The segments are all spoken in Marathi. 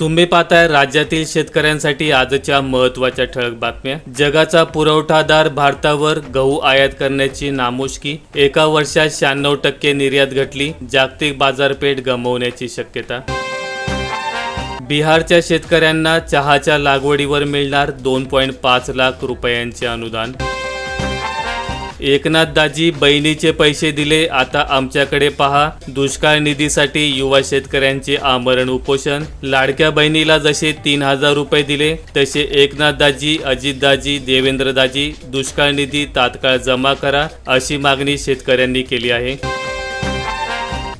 तुम्ही पाहताय राज्यातील शेतकऱ्यांसाठी आजच्या महत्त्वाच्या ठळक बातम्या. जगाचा पुरवठादार भारतावर गहू आयात करण्याची नामुष्की. एका वर्षात शहाण्णव टक्के निर्यात घटली. जागतिक बाजारपेठ गमावण्याची शक्यता. बिहारच्या शेतकऱ्यांना चहाच्या लागवडीवर मिळणार दोन पॉईंट पाच लाख रुपयांचे अनुदान. एकनाथ दाजी बहिणीचे पैसे दिले आता आमच्याकडे पहा. दुष्काळ निधीसाठी युवा शेतकऱ्यांचे आमरण उपोषण. लाडक्या बहिणीला जसे तीन हजार रुपये दिले तसे एकनाथ दाजी अजितदाजी देवेंद्रदाजी दुष्काळ निधी तात्काळ जमा करा अशी मागणी शेतकऱ्यांनी केली आहे.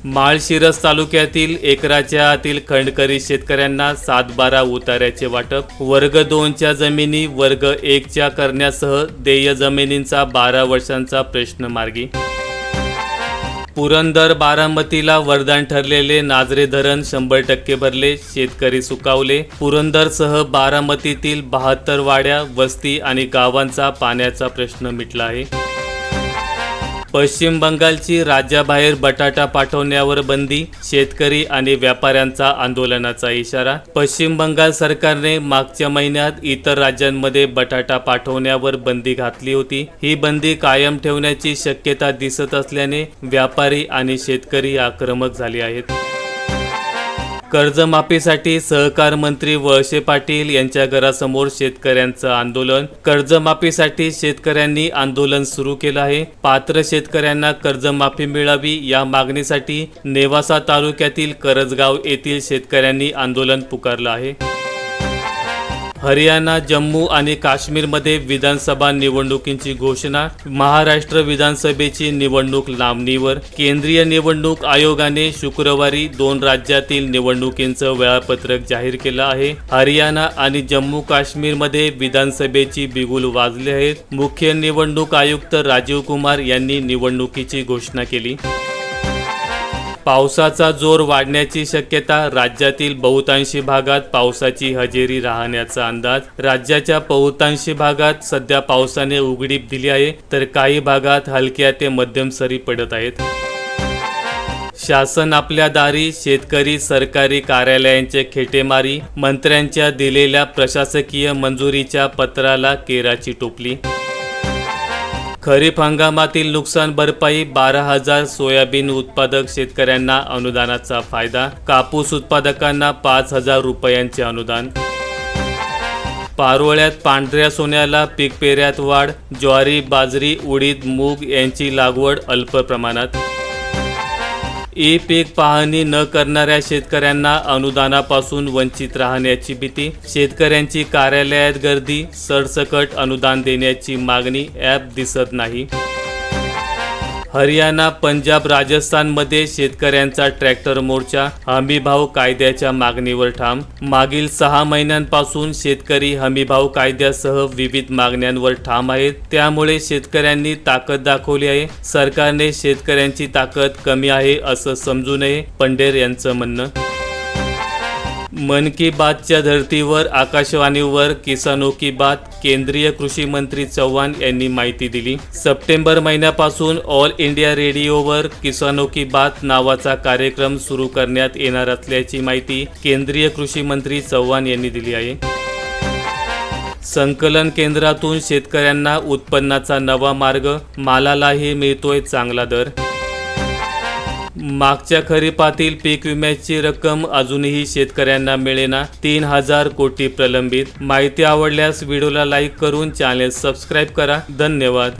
माळशिरस तालुक्यातील एकराच्या आतील खंडकरी शेतकऱ्यांना सात बारा उतार्याचे वाटप वर्ग दोनच्या जमिनी वर्ग एकच्या करण्यासह देय जमिनींचा बारा वर्षांचा प्रश्न मार्गी. पुरंदर बारामतीला वरदान ठरलेले नाजरे धरण शंभर टक्के भरले शेतकरी सुकावले. पुरंदरसह बारामतीतील बहात्तर वाड्या वस्ती आणि गावांचा पाण्याचा प्रश्न मिटला आहे. पश्चिम बंगालची राज्याबाहेर बटाटा पाठवण्यावर बंदी शेतकरी आणि व्यापाऱ्यांचा आंदोलनाचा इशारा. पश्चिम बंगाल सरकारने मागच्या महिन्यात इतर राज्यांमध्ये बटाटा पाठवण्यावर बंदी घातली होती. ही बंदी कायम ठेवण्याची शक्यता दिसत असल्याने व्यापारी आणि शेतकरी आक्रमक झाले आहेत. कर्जमाफीसाठी सहकार मंत्री वळसे पाटील यांच्या घरासमोर शेतकऱ्यांचं आंदोलन. कर्जमाफीसाठी शेतकऱ्यांनी आंदोलन सुरू केलं आहे. पात्र शेतकऱ्यांना कर्जमाफी मिळावी या मागणीसाठी नेवासा तालुक्यातील करजगाव येथील शेतकऱ्यांनी आंदोलन पुकारलं आहे. हरियाणा जम्मू आणि काश्मीरमध्ये विधानसभा निवडणुकींची घोषणा महाराष्ट्र विधानसभेची निवडणूक लांबणीवर केंद्रीय निवडणूक आयोगाने शुक्रवारी दोन राज्यातील निवडणुकींचं वेळापत्रक जाहीर केलं आहे. हरियाणा आणि जम्मू काश्मीरमध्ये विधानसभेची बिगुल वाजले आहेत मुख्य निवडणूक आयुक्त राजीव कुमार यांनी निवडणुकीची घोषणा केली. पावसाचा जोर वाढण्याची शक्यता राज्यातील बहुतांशी भागात पावसाची हजेरी राहण्याचा अंदाज. राज्याच्या बहुतांशी भागात सध्या पावसाने उघडीप दिली आहे तर काही भागात हलक्या ते मध्यम सरी पडत आहेत. शासन आपल्या दारी शेतकरी सरकारी कार्यालयांचे खेटेमारी मंत्र्यांच्या दिलेल्या प्रशासकीय मंजुरीच्या पत्राला केराची टोपली. खरीप हंगामातील नुकसान भरपाई बारा हजार सोयाबीन उत्पादक शेतकऱ्यांना अनुदानाचा फायदा कापूस उत्पादकांना पाच हजार रुपयांचे अनुदान. पारोळ्यात पांढऱ्या सोन्याला पीक पेऱ्यात वाढ ज्वारी बाजरी उडीद मूग यांची लागवड अल्प प्रमाणात. ई पीक पाहणी न करणाऱ्या शेतकऱ्यांना अनुदानापासून वंचित राहण्याची भीती. शेतकऱ्यांची कार्यालयात गर्दी सरसकट अनुदान देण्याची मागणी ॲप दिसत नाही. हरियाणा पंजाब राजस्थानमध्ये शेतकऱ्यांचा ट्रॅक्टर मोर्चा हमीभाव कायद्याच्या मागणीवर ठाम. मागील सहा महिन्यांपासून शेतकरी हमीभाव कायद्यासह विविध मागण्यांवर ठाम आहेत. त्यामुळे शेतकऱ्यांनी ताकद दाखवली आहे. सरकारने शेतकऱ्यांची ताकद कमी आहे असं समजू नये पंढेर यांचं म्हणणं. मन की बातच्या धर्तीवर आकाशवाणीवर किसानो की बात केंद्रीय कृषी मंत्री चव्हाण यांनी माहिती दिली. सप्टेंबर महिन्यापासून ऑल इंडिया रेडिओवर किसानो की बात नावाचा कार्यक्रम सुरू करण्यात येणार असल्याची माहिती केंद्रीय कृषी मंत्री चव्हाण यांनी दिली आहे. संकलन केंद्रातून शेतकऱ्यांना उत्पन्नाचा नवा मार्ग मालालाही मिळतोय चांगला दर. मागच्या खरीपातील पीक विम्याची रक्कम अजूनही शेतकऱ्यांना मिळेना. तीन हजार कोटी प्रलंबित. माहिती आवडल्यास व्हिडिओला लाईक करून चॅनेल सबस्क्राईब करा. धन्यवाद.